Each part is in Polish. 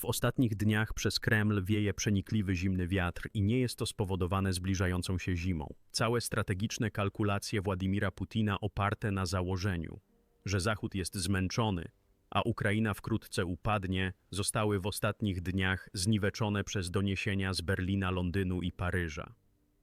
W ostatnich dniach przez Kreml wieje przenikliwy zimny wiatr i nie jest to spowodowane zbliżającą się zimą. Całe strategiczne kalkulacje Władimira Putina oparte na założeniu, że Zachód jest zmęczony, a Ukraina wkrótce upadnie, zostały w ostatnich dniach zniweczone przez doniesienia z Berlina, Londynu i Paryża.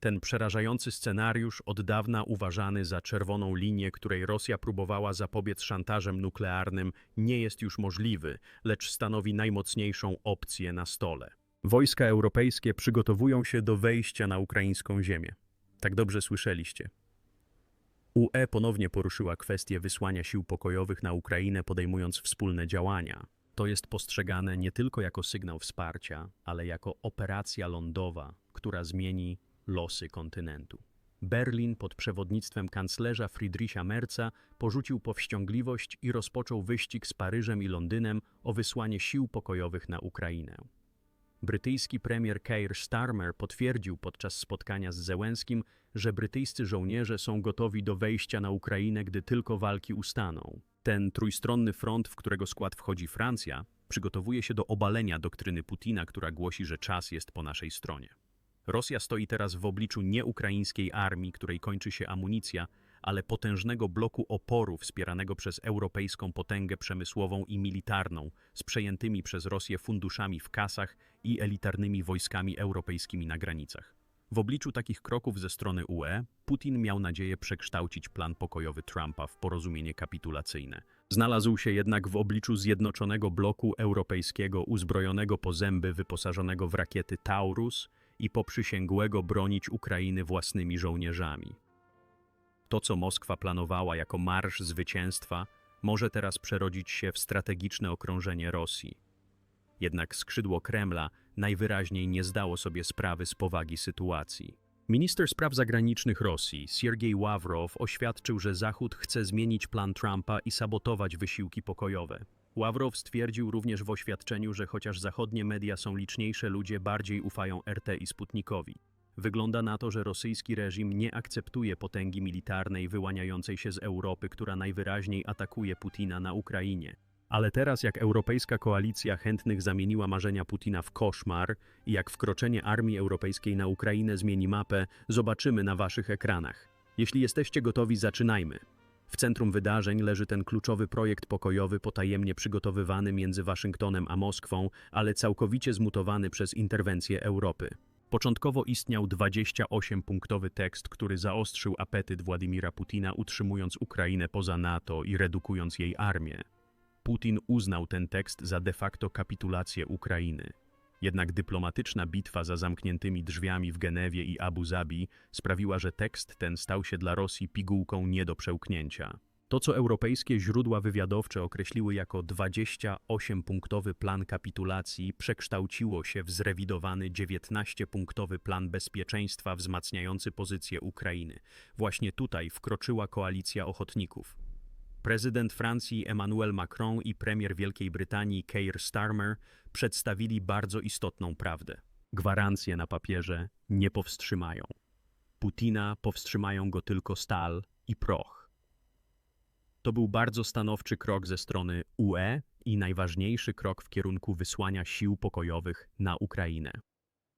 Ten przerażający scenariusz, od dawna uważany za czerwoną linię, której Rosja próbowała zapobiec szantażem nuklearnym, nie jest już możliwy, lecz stanowi najmocniejszą opcję na stole. Wojska europejskie przygotowują się do wejścia na ukraińską ziemię. Tak dobrze słyszeliście. UE ponownie poruszyła kwestię wysłania sił pokojowych na Ukrainę, podejmując wspólne działania. To jest postrzegane nie tylko jako sygnał wsparcia, ale jako operacja lądowa, która zmieni losy kontynentu. Berlin pod przewodnictwem kanclerza Friedricha Merza porzucił powściągliwość i rozpoczął wyścig z Paryżem i Londynem o wysłanie sił pokojowych na Ukrainę. Brytyjski premier Keir Starmer potwierdził podczas spotkania z Zełenskim, że brytyjscy żołnierze są gotowi do wejścia na Ukrainę, gdy tylko walki ustaną. Ten trójstronny front, w którego skład wchodzi Francja, przygotowuje się do obalenia doktryny Putina, która głosi, że czas jest po naszej stronie. Rosja stoi teraz w obliczu nie ukraińskiej armii, której kończy się amunicja, ale potężnego bloku oporu wspieranego przez europejską potęgę przemysłową i militarną, z przejętymi przez Rosję funduszami w kasach i elitarnymi wojskami europejskimi na granicach. W obliczu takich kroków ze strony UE, Putin miał nadzieję przekształcić plan pokojowy Trumpa w porozumienie kapitulacyjne. Znalazł się jednak w obliczu zjednoczonego bloku europejskiego uzbrojonego po zęby wyposażonego w rakiety Taurus i poprzysięgłego bronić Ukrainy własnymi żołnierzami. To, co Moskwa planowała jako marsz zwycięstwa, może teraz przerodzić się w strategiczne okrążenie Rosji. Jednak skrzydło Kremla najwyraźniej nie zdało sobie sprawy z powagi sytuacji. Minister spraw zagranicznych Rosji, Siergiej Ławrow, oświadczył, że Zachód chce zmienić plan Trumpa i sabotować wysiłki pokojowe. Ławrow stwierdził również w oświadczeniu, że chociaż zachodnie media są liczniejsze, ludzie bardziej ufają RT i Sputnikowi. Wygląda na to, że rosyjski reżim nie akceptuje potęgi militarnej wyłaniającej się z Europy, która najwyraźniej atakuje Putina na Ukrainie. Ale teraz, jak europejska koalicja chętnych zamieniła marzenia Putina w koszmar i jak wkroczenie armii europejskiej na Ukrainę zmieni mapę, zobaczymy na waszych ekranach. Jeśli jesteście gotowi, zaczynajmy. W centrum wydarzeń leży ten kluczowy projekt pokojowy potajemnie przygotowywany między Waszyngtonem a Moskwą, ale całkowicie zmutowany przez interwencję Europy. Początkowo istniał 28-punktowy tekst, który zaostrzył apetyt Władimira Putina, utrzymując Ukrainę poza NATO i redukując jej armię. Putin uznał ten tekst za de facto kapitulację Ukrainy. Jednak dyplomatyczna bitwa za zamkniętymi drzwiami w Genewie i Abu Zabi sprawiła, że tekst ten stał się dla Rosji pigułką nie do przełknięcia. To, co europejskie źródła wywiadowcze określiły jako 28-punktowy plan kapitulacji, przekształciło się w zrewidowany 19-punktowy plan bezpieczeństwa wzmacniający pozycję Ukrainy. Właśnie tutaj wkroczyła koalicja ochotników. Prezydent Francji Emmanuel Macron i premier Wielkiej Brytanii Keir Starmer przedstawili bardzo istotną prawdę. Gwarancje na papierze nie powstrzymają. Putina powstrzymają go tylko stal i proch. To był bardzo stanowczy krok ze strony UE i najważniejszy krok w kierunku wysłania sił pokojowych na Ukrainę.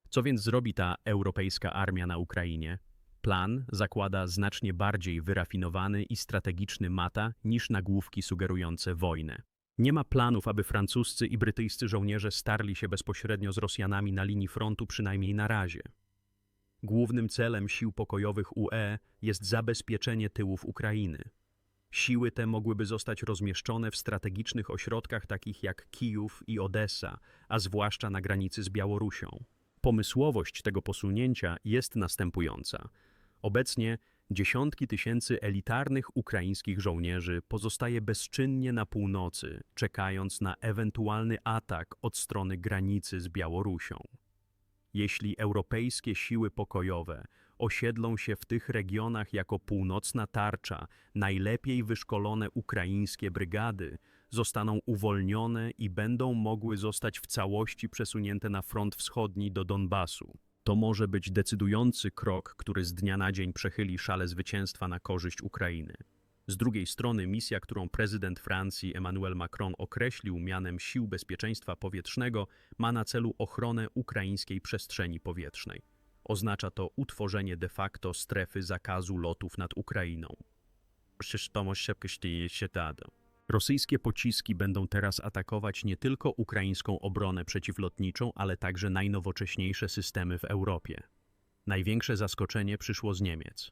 Co więc zrobi ta europejska armia na Ukrainie? Plan zakłada znacznie bardziej wyrafinowany i strategiczny mata niż nagłówki sugerujące wojnę. Nie ma planów, aby francuscy i brytyjscy żołnierze starli się bezpośrednio z Rosjanami na linii frontu, przynajmniej na razie. Głównym celem sił pokojowych UE jest zabezpieczenie tyłów Ukrainy. Siły te mogłyby zostać rozmieszczone w strategicznych ośrodkach takich jak Kijów i Odessa, a zwłaszcza na granicy z Białorusią. Pomysłowość tego posunięcia jest następująca. Obecnie dziesiątki tysięcy elitarnych ukraińskich żołnierzy pozostaje bezczynnie na północy, czekając na ewentualny atak od strony granicy z Białorusią. Jeśli europejskie siły pokojowe osiedlą się w tych regionach jako północna tarcza, najlepiej wyszkolone ukraińskie brygady zostaną uwolnione i będą mogły zostać w całości przesunięte na front wschodni do Donbasu. To może być decydujący krok, który z dnia na dzień przechyli szale zwycięstwa na korzyść Ukrainy. Z drugiej strony misja, którą prezydent Francji Emmanuel Macron określił mianem Sił Bezpieczeństwa Powietrznego, ma na celu ochronę ukraińskiej przestrzeni powietrznej. Oznacza to utworzenie de facto strefy zakazu lotów nad Ukrainą. Rosyjskie pociski będą teraz atakować nie tylko ukraińską obronę przeciwlotniczą, ale także najnowocześniejsze systemy w Europie. Największe zaskoczenie przyszło z Niemiec.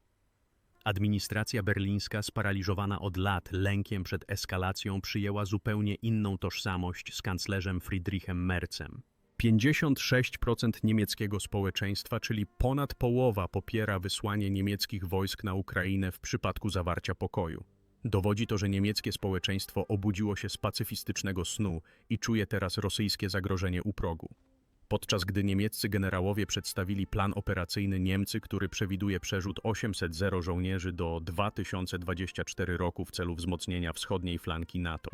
Administracja berlińska, sparaliżowana od lat lękiem przed eskalacją, przyjęła zupełnie inną tożsamość z kanclerzem Friedrichem Merzem. 56% niemieckiego społeczeństwa, czyli ponad połowa, popiera wysłanie niemieckich wojsk na Ukrainę w przypadku zawarcia pokoju. Dowodzi to, że niemieckie społeczeństwo obudziło się z pacyfistycznego snu i czuje teraz rosyjskie zagrożenie u progu. Podczas gdy niemieccy generałowie przedstawili plan operacyjny Niemcy, który przewiduje przerzut 800 żołnierzy do 2024 roku w celu wzmocnienia wschodniej flanki NATO.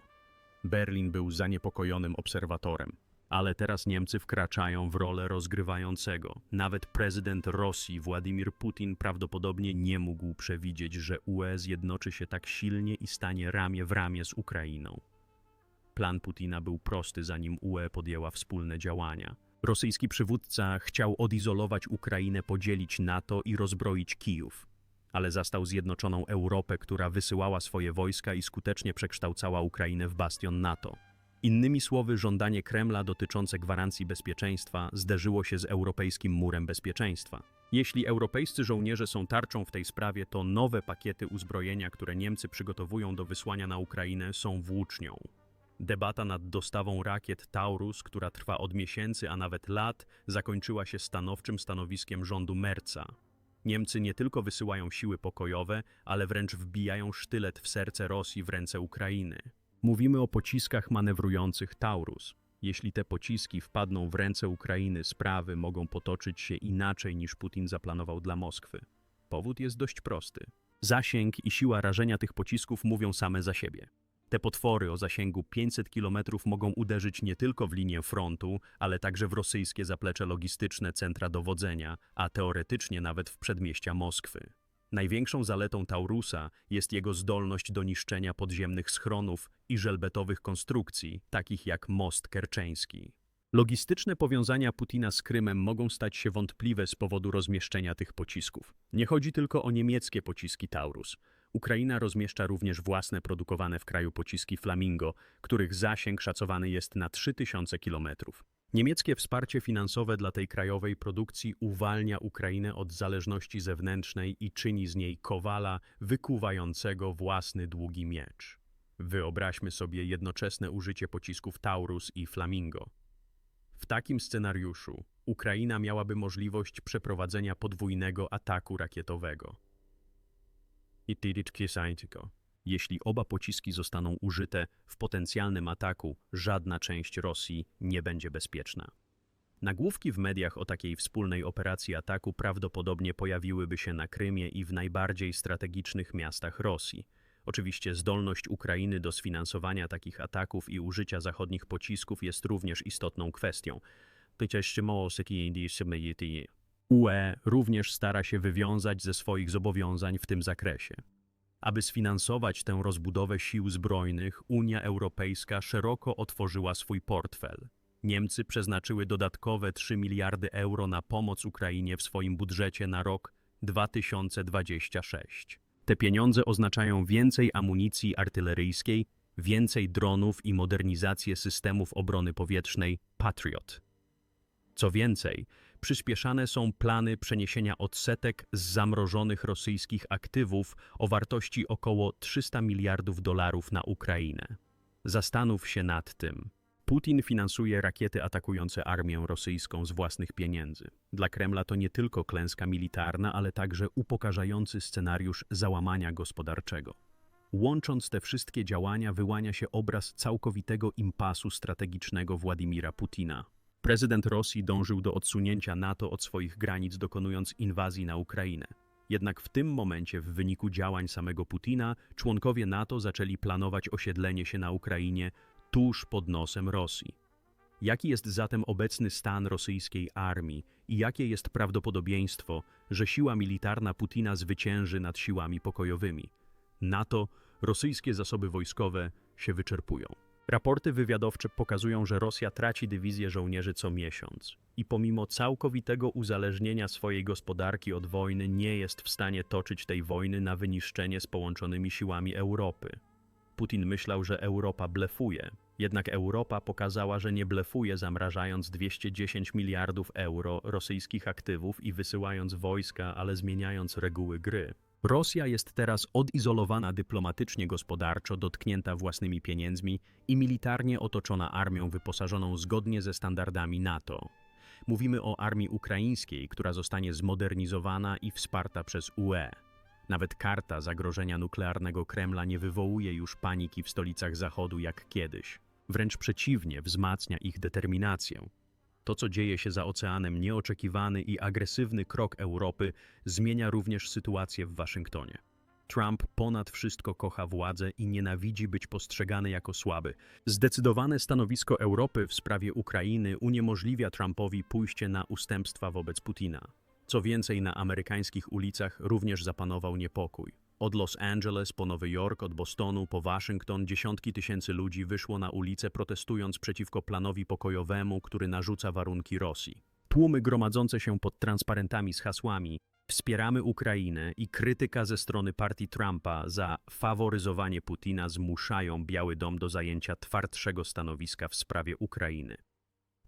Berlin był zaniepokojonym obserwatorem. Ale teraz Niemcy wkraczają w rolę rozgrywającego. Nawet prezydent Rosji Władimir Putin prawdopodobnie nie mógł przewidzieć, że UE zjednoczy się tak silnie i stanie ramię w ramię z Ukrainą. Plan Putina był prosty, zanim UE podjęła wspólne działania. Rosyjski przywódca chciał odizolować Ukrainę, podzielić NATO i rozbroić Kijów, ale zastał zjednoczoną Europę, która wysyłała swoje wojska i skutecznie przekształcała Ukrainę w bastion NATO. Innymi słowy, żądanie Kremla dotyczące gwarancji bezpieczeństwa zderzyło się z europejskim murem bezpieczeństwa. Jeśli europejscy żołnierze są tarczą w tej sprawie, to nowe pakiety uzbrojenia, które Niemcy przygotowują do wysłania na Ukrainę, są włócznią. Debata nad dostawą rakiet Taurus, która trwa od miesięcy, a nawet lat, zakończyła się stanowczym stanowiskiem rządu Merca. Niemcy nie tylko wysyłają siły pokojowe, ale wręcz wbijają sztylet w serce Rosji w ręce Ukrainy. Mówimy o pociskach manewrujących Taurus. Jeśli te pociski wpadną w ręce Ukrainy, sprawy mogą potoczyć się inaczej niż Putin zaplanował dla Moskwy. Powód jest dość prosty. Zasięg i siła rażenia tych pocisków mówią same za siebie. Te potwory o zasięgu 500 km mogą uderzyć nie tylko w linię frontu, ale także w rosyjskie zaplecze logistyczne centra dowodzenia, a teoretycznie nawet w przedmieścia Moskwy. Największą zaletą Taurusa jest jego zdolność do niszczenia podziemnych schronów i żelbetowych konstrukcji, takich jak most kerczeński. Logistyczne powiązania Putina z Krymem mogą stać się wątpliwe z powodu rozmieszczenia tych pocisków. Nie chodzi tylko o niemieckie pociski Taurus. Ukraina rozmieszcza również własne produkowane w kraju pociski Flamingo, których zasięg szacowany jest na 3000 kilometrów. Niemieckie wsparcie finansowe dla tej krajowej produkcji uwalnia Ukrainę od zależności zewnętrznej i czyni z niej kowala wykuwającego własny długi miecz. Wyobraźmy sobie jednoczesne użycie pocisków Taurus i Flamingo. W takim scenariuszu Ukraina miałaby możliwość przeprowadzenia podwójnego ataku rakietowego. I jeśli oba pociski zostaną użyte w potencjalnym ataku, żadna część Rosji nie będzie bezpieczna. Nagłówki w mediach o takiej wspólnej operacji ataku prawdopodobnie pojawiłyby się na Krymie i w najbardziej strategicznych miastach Rosji. Oczywiście zdolność Ukrainy do sfinansowania takich ataków i użycia zachodnich pocisków jest również istotną kwestią. UE również stara się wywiązać ze swoich zobowiązań w tym zakresie. Aby sfinansować tę rozbudowę sił zbrojnych, Unia Europejska szeroko otworzyła swój portfel. Niemcy przeznaczyły dodatkowe 3 miliardy euro na pomoc Ukrainie w swoim budżecie na rok 2026. Te pieniądze oznaczają więcej amunicji artyleryjskiej, więcej dronów i modernizację systemów obrony powietrznej Patriot. Co więcej, przyspieszane są plany przeniesienia odsetek z zamrożonych rosyjskich aktywów o wartości około 300 miliardów dolarów na Ukrainę. Zastanów się nad tym. Putin finansuje rakiety atakujące armię rosyjską z własnych pieniędzy. Dla Kremla to nie tylko klęska militarna, ale także upokarzający scenariusz załamania gospodarczego. Łącząc te wszystkie działania, wyłania się obraz całkowitego impasu strategicznego Władimira Putina. Prezydent Rosji dążył do odsunięcia NATO od swoich granic, dokonując inwazji na Ukrainę. Jednak w tym momencie, w wyniku działań samego Putina, członkowie NATO zaczęli planować osiedlenie się na Ukrainie tuż pod nosem Rosji. Jaki jest zatem obecny stan rosyjskiej armii i jakie jest prawdopodobieństwo, że siła militarna Putina zwycięży nad siłami pokojowymi? NATO rosyjskie zasoby wojskowe się wyczerpują. Raporty wywiadowcze pokazują, że Rosja traci dywizję żołnierzy co miesiąc i pomimo całkowitego uzależnienia swojej gospodarki od wojny nie jest w stanie toczyć tej wojny na wyniszczenie z połączonymi siłami Europy. Putin myślał, że Europa blefuje, jednak Europa pokazała, że nie blefuje, zamrażając 210 miliardów euro rosyjskich aktywów i wysyłając wojska, ale zmieniając reguły gry. Rosja jest teraz odizolowana dyplomatycznie gospodarczo, dotknięta własnymi pieniędzmi i militarnie otoczona armią wyposażoną zgodnie ze standardami NATO. Mówimy o armii ukraińskiej, która zostanie zmodernizowana i wsparta przez UE. Nawet karta zagrożenia nuklearnego Kremla nie wywołuje już paniki w stolicach Zachodu jak kiedyś. Wręcz przeciwnie, wzmacnia ich determinację. To, co dzieje się za oceanem, nieoczekiwany i agresywny krok Europy, zmienia również sytuację w Waszyngtonie. Trump ponad wszystko kocha władzę i nienawidzi być postrzegany jako słaby. Zdecydowane stanowisko Europy w sprawie Ukrainy uniemożliwia Trumpowi pójście na ustępstwa wobec Putina. Co więcej, na amerykańskich ulicach również zapanował niepokój. Od Los Angeles po Nowy Jork, od Bostonu po Waszyngton dziesiątki tysięcy ludzi wyszło na ulice protestując przeciwko planowi pokojowemu, który narzuca warunki Rosji. Tłumy gromadzące się pod transparentami z hasłami Wspieramy Ukrainę i krytyka ze strony partii Trumpa za faworyzowanie Putina zmuszają Biały Dom do zajęcia twardszego stanowiska w sprawie Ukrainy.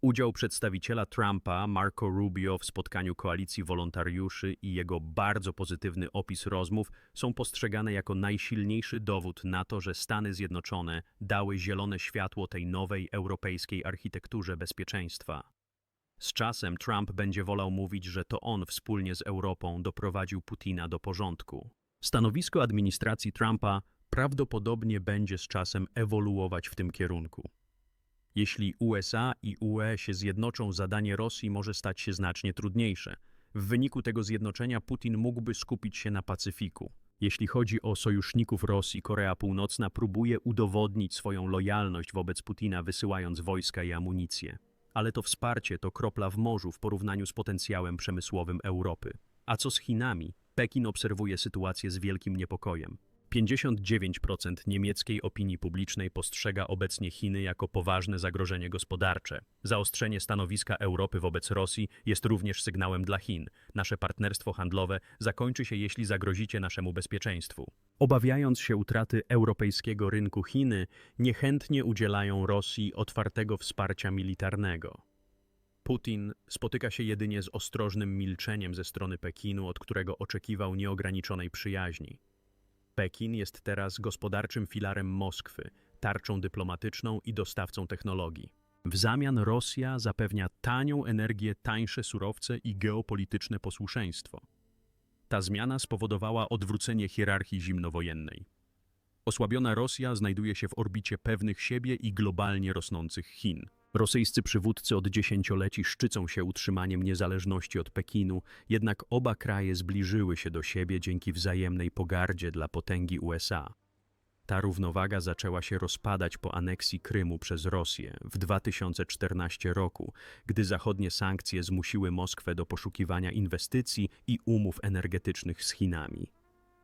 Udział przedstawiciela Trumpa, Marco Rubio, w spotkaniu koalicji wolontariuszy i jego bardzo pozytywny opis rozmów są postrzegane jako najsilniejszy dowód na to, że Stany Zjednoczone dały zielone światło tej nowej europejskiej architekturze bezpieczeństwa. Z czasem Trump będzie wolał mówić, że to on wspólnie z Europą doprowadził Putina do porządku. Stanowisko administracji Trumpa prawdopodobnie będzie z czasem ewoluować w tym kierunku. Jeśli USA i UE się zjednoczą, zadanie Rosji może stać się znacznie trudniejsze. W wyniku tego zjednoczenia Putin mógłby skupić się na Pacyfiku. Jeśli chodzi o sojuszników Rosji, Korea Północna próbuje udowodnić swoją lojalność wobec Putina, wysyłając wojska i amunicję. Ale to wsparcie to kropla w morzu w porównaniu z potencjałem przemysłowym Europy. A co z Chinami? Pekin obserwuje sytuację z wielkim niepokojem. 59% niemieckiej opinii publicznej postrzega obecnie Chiny jako poważne zagrożenie gospodarcze. Zaostrzenie stanowiska Europy wobec Rosji jest również sygnałem dla Chin. Nasze partnerstwo handlowe zakończy się, jeśli zagrozicie naszemu bezpieczeństwu. Obawiając się utraty europejskiego rynku, Chiny niechętnie udzielają Rosji otwartego wsparcia militarnego. Putin spotyka się jedynie z ostrożnym milczeniem ze strony Pekinu, od którego oczekiwał nieograniczonej przyjaźni. Pekin jest teraz gospodarczym filarem Moskwy, tarczą dyplomatyczną i dostawcą technologii. W zamian Rosja zapewnia tanią energię, tańsze surowce i geopolityczne posłuszeństwo. Ta zmiana spowodowała odwrócenie hierarchii zimnowojennej. Osłabiona Rosja znajduje się w orbicie pewnych siebie i globalnie rosnących Chin. Rosyjscy przywódcy od dziesięcioleci szczycą się utrzymaniem niezależności od Pekinu, jednak oba kraje zbliżyły się do siebie dzięki wzajemnej pogardzie dla potęgi USA. Ta równowaga zaczęła się rozpadać po aneksji Krymu przez Rosję w 2014 roku, gdy zachodnie sankcje zmusiły Moskwę do poszukiwania inwestycji i umów energetycznych z Chinami.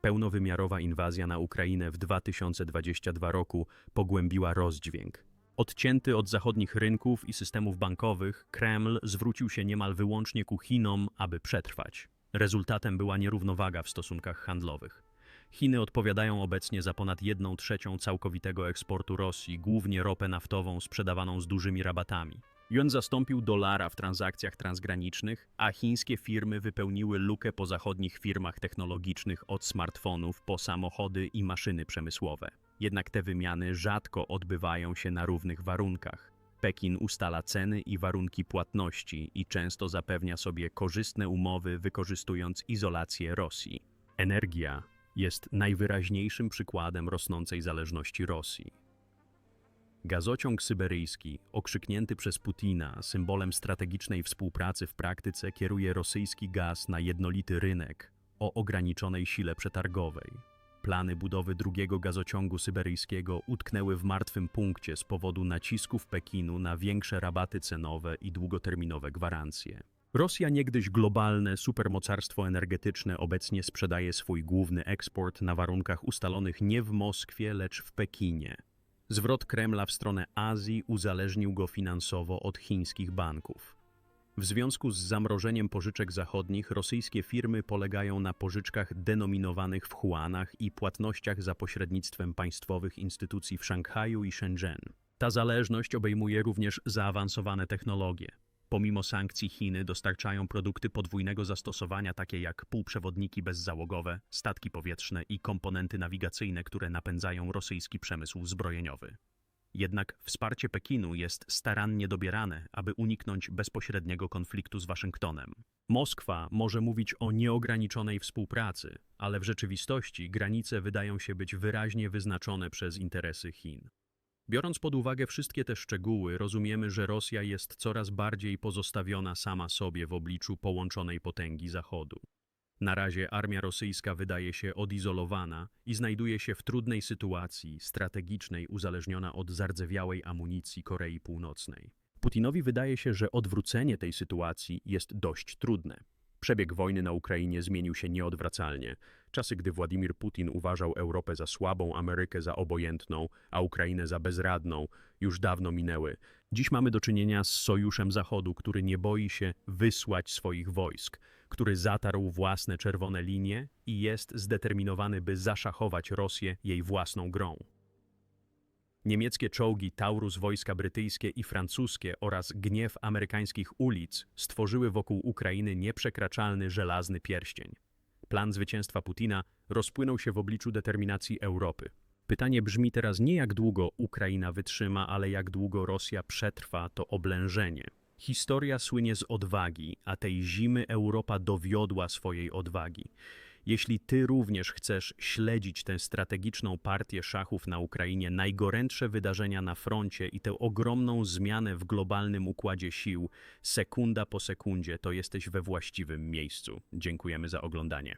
Pełnowymiarowa inwazja na Ukrainę w 2022 roku pogłębiła rozdźwięk. Odcięty od zachodnich rynków i systemów bankowych, Kreml zwrócił się niemal wyłącznie ku Chinom, aby przetrwać. Rezultatem była nierównowaga w stosunkach handlowych. Chiny odpowiadają obecnie za ponad 1 trzecią całkowitego eksportu Rosji, głównie ropę naftową sprzedawaną z dużymi rabatami. Yuan zastąpił dolara w transakcjach transgranicznych, a chińskie firmy wypełniły lukę po zachodnich firmach technologicznych od smartfonów po samochody i maszyny przemysłowe. Jednak te wymiany rzadko odbywają się na równych warunkach. Pekin ustala ceny i warunki płatności i często zapewnia sobie korzystne umowy, wykorzystując izolację Rosji. Energia jest najwyraźniejszym przykładem rosnącej zależności Rosji. Gazociąg syberyjski, okrzyknięty przez Putina symbolem strategicznej współpracy w praktyce, kieruje rosyjski gaz na jednolity rynek o ograniczonej sile przetargowej. Plany budowy drugiego gazociągu syberyjskiego utknęły w martwym punkcie z powodu nacisków Pekinu na większe rabaty cenowe i długoterminowe gwarancje. Rosja, niegdyś globalne supermocarstwo energetyczne, obecnie sprzedaje swój główny eksport na warunkach ustalonych nie w Moskwie, lecz w Pekinie. Zwrot Kremla w stronę Azji uzależnił go finansowo od chińskich banków. W związku z zamrożeniem pożyczek zachodnich rosyjskie firmy polegają na pożyczkach denominowanych w huanach i płatnościach za pośrednictwem państwowych instytucji w Szanghaju i Shenzhen. Ta zależność obejmuje również zaawansowane technologie. Pomimo sankcji Chiny dostarczają produkty podwójnego zastosowania takie jak półprzewodniki bezzałogowe, statki powietrzne i komponenty nawigacyjne, które napędzają rosyjski przemysł zbrojeniowy. Jednak wsparcie Pekinu jest starannie dobierane, aby uniknąć bezpośredniego konfliktu z Waszyngtonem. Moskwa może mówić o nieograniczonej współpracy, ale w rzeczywistości granice wydają się być wyraźnie wyznaczone przez interesy Chin. Biorąc pod uwagę wszystkie te szczegóły, rozumiemy, że Rosja jest coraz bardziej pozostawiona sama sobie w obliczu połączonej potęgi Zachodu. Na razie armia rosyjska wydaje się odizolowana i znajduje się w trudnej sytuacji strategicznej uzależniona od zardzewiałej amunicji Korei Północnej. Putinowi wydaje się, że odwrócenie tej sytuacji jest dość trudne. Przebieg wojny na Ukrainie zmienił się nieodwracalnie. Czasy, gdy Władimir Putin uważał Europę za słabą, Amerykę za obojętną, a Ukrainę za bezradną, już dawno minęły. Dziś mamy do czynienia z sojuszem Zachodu, który nie boi się wysłać swoich wojsk, który zatarł własne czerwone linie i jest zdeterminowany, by zaszachować Rosję jej własną grą. Niemieckie czołgi Taurus, wojska brytyjskie i francuskie oraz gniew amerykańskich ulic stworzyły wokół Ukrainy nieprzekraczalny żelazny pierścień. Plan zwycięstwa Putina rozpłynął się w obliczu determinacji Europy. Pytanie brzmi teraz nie jak długo Ukraina wytrzyma, ale jak długo Rosja przetrwa to oblężenie. Historia słynie z odwagi, a tej zimy Europa dowiodła swojej odwagi. Jeśli ty również chcesz śledzić tę strategiczną partię szachów na Ukrainie, najgorętsze wydarzenia na froncie i tę ogromną zmianę w globalnym układzie sił, sekunda po sekundzie, to jesteś we właściwym miejscu. Dziękujemy za oglądanie.